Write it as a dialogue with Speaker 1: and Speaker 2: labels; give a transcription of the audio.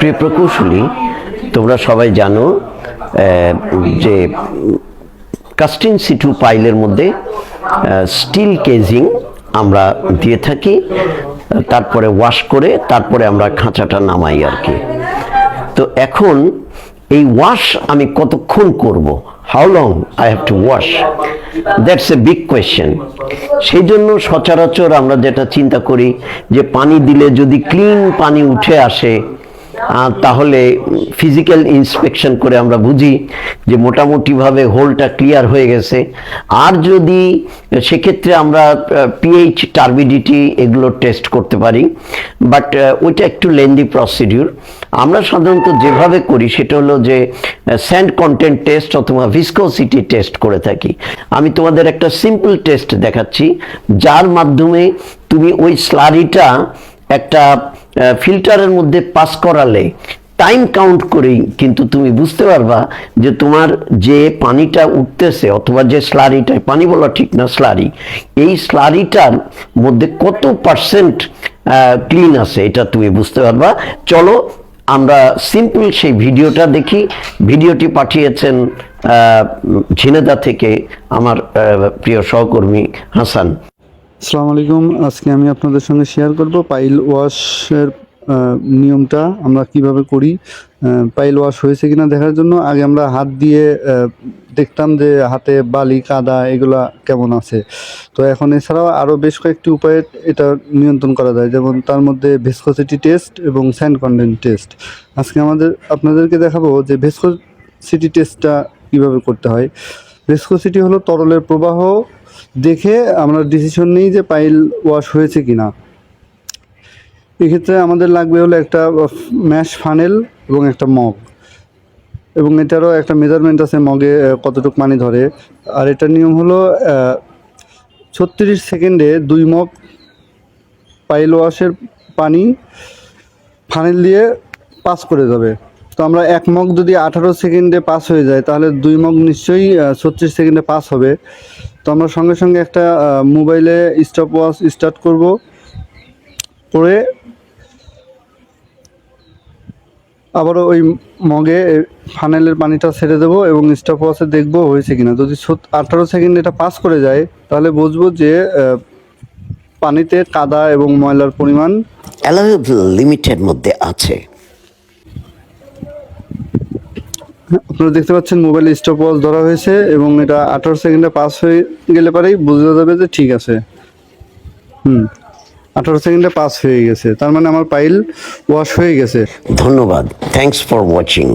Speaker 1: প্রিয় প্রকৌশলী তোমরা সবাই জানো যে কাস্টিং সিটু পাইলের মধ্যে স্টিল কেজিং আমরা দিয়ে থাকি, তারপরে ওয়াশ করে, তারপরে আমরা খাঁচাটা নামাই আর কি। তো এখন এই ওয়াশ আমি কতক্ষণ করব? How long I have to wash that's a big question সেই জন্য সচরাচর আমরা যেটা চিন্তা করি, যে পানি দিলে যদি ক্লিন পানি উঠে আসে তাহলে ফিজিক্যাল ইন্সপেকশন করে আমরা বুঝি যে মোটামুটিভাবে হোলটা ক্লিয়ার হয়ে গেছে। আর যদি সেক্ষেত্রে আমরা পিএইচ টার্বিডিটি এগুলো টেস্ট করতে পারি বাট ওইটা একটু লেন্দি প্রসিডিউর আমরা সাধারণত যেভাবে করি সেটা হলো যে স্যান্ড কন্টেন্ট টেস্ট অথবা ভিসকোসিটি টেস্ট করে থাকি। আমি তোমাদের একটা সিম্পল টেস্ট দেখাচ্ছি, যার মাধ্যমে তুমি ওই স্লারিটা একটা ফিল্টারের মধ্যে পাস করালে টাইম কাউন্ট করেই কিন্তু তুমি বুঝতে পারবা যে তোমার যে পানিটা উঠতেছে অথবা যে স্লারিটা পানি বলা ঠিক না স্লারি এই স্লারিটার মধ্যে কত পার্সেন্ট ক্লিন আছে এটা তুমি বুঝতে পারবা। চলো আমরা সিম্পল সেই ভিডিওটা দেখি। ভিডিওটি পাঠিয়েছেন ঝিনেদা থেকে আমার প্রিয় সহকর্মী হাসান।
Speaker 2: আসসালামু আলাইকুম। আজকে আমি আপনাদের সঙ্গে শেয়ার করব পাইল ওয়াশের নিয়মটা। আমরা কীভাবে করি পাইল ওয়াশ হয়েছে কিনা দেখার জন্য। আগে আমরা হাত দিয়ে দেখতাম যে হাতে বালি, কাদা এগুলা কেমন আছে। তো এখন এছাড়াও আরও বেশ কয়েকটি উপায়ে এটা নিয়ন্ত্রণ করা যায়। যেমন তার মধ্যে ভেসকোসিটি টেস্ট এবং স্যান্ড কন্টেন্ট টেস্ট আজকে আমাদের, আপনাদেরকে দেখাবো যে ভেসকোসিটি টেস্টটা কীভাবে করতে হয়। ভেসকোসিটি হলো তরলের প্রবাহ দেখে আমরা ডিসিশন নিই যে পাইল ওয়াশ হয়েছে কিনা। এক্ষেত্রে আমাদের লাগবে হলো একটা ম্যাশ ফানেল এবং একটা মগ এবং এটারও একটা মেজারমেন্ট আছে মগে কতটুকু পানি ধরে। আর এটার নিয়ম হলো ছত্রিশ সেকেন্ডে দুই মগ পাইল ওয়াশের পানি ফানেল দিয়ে পাস করে যাবে। তো আমরা এক মগ যদি আঠারো সেকেন্ডে পাস হয়ে যায়, তাহলে দুই মগ নিশ্চয়ই ছত্রিশ সেকেন্ডে পাস হবে। তো আমরা সঙ্গে সঙ্গে একটা মোবাইলে স্টপ ওয়াচ স্টার্ট করব। করে আবারও ওই মগে ফানেলের পানিটা ছেড়ে দেবো এবং স্টপ ওয়াচে দেখব হয়েছে কিনা। যদি আঠারো সেকেন্ড এটা পাস করে যায়, তাহলে বুঝব যে পানিতে কাদা এবং ময়লার পরিমাণ
Speaker 1: অ্যালাউয়েবল লিমিটের মধ্যে আছে।
Speaker 2: আপনারা দেখতে পাচ্ছেন মোবাইলে স্টপ ওয়াচ ধরা হয়েছে এবং এটা আঠারো সেকেন্ডে পাস হয়ে গেলে পরেই বোঝা যাবে যে ঠিক আছে। হুম, আঠারো সেকেন্ডে পাস হয়ে গেছে। তার মানে আমার পাইল ওয়াশ হয়ে গেছে।
Speaker 1: ধন্যবাদ। Thanks for watching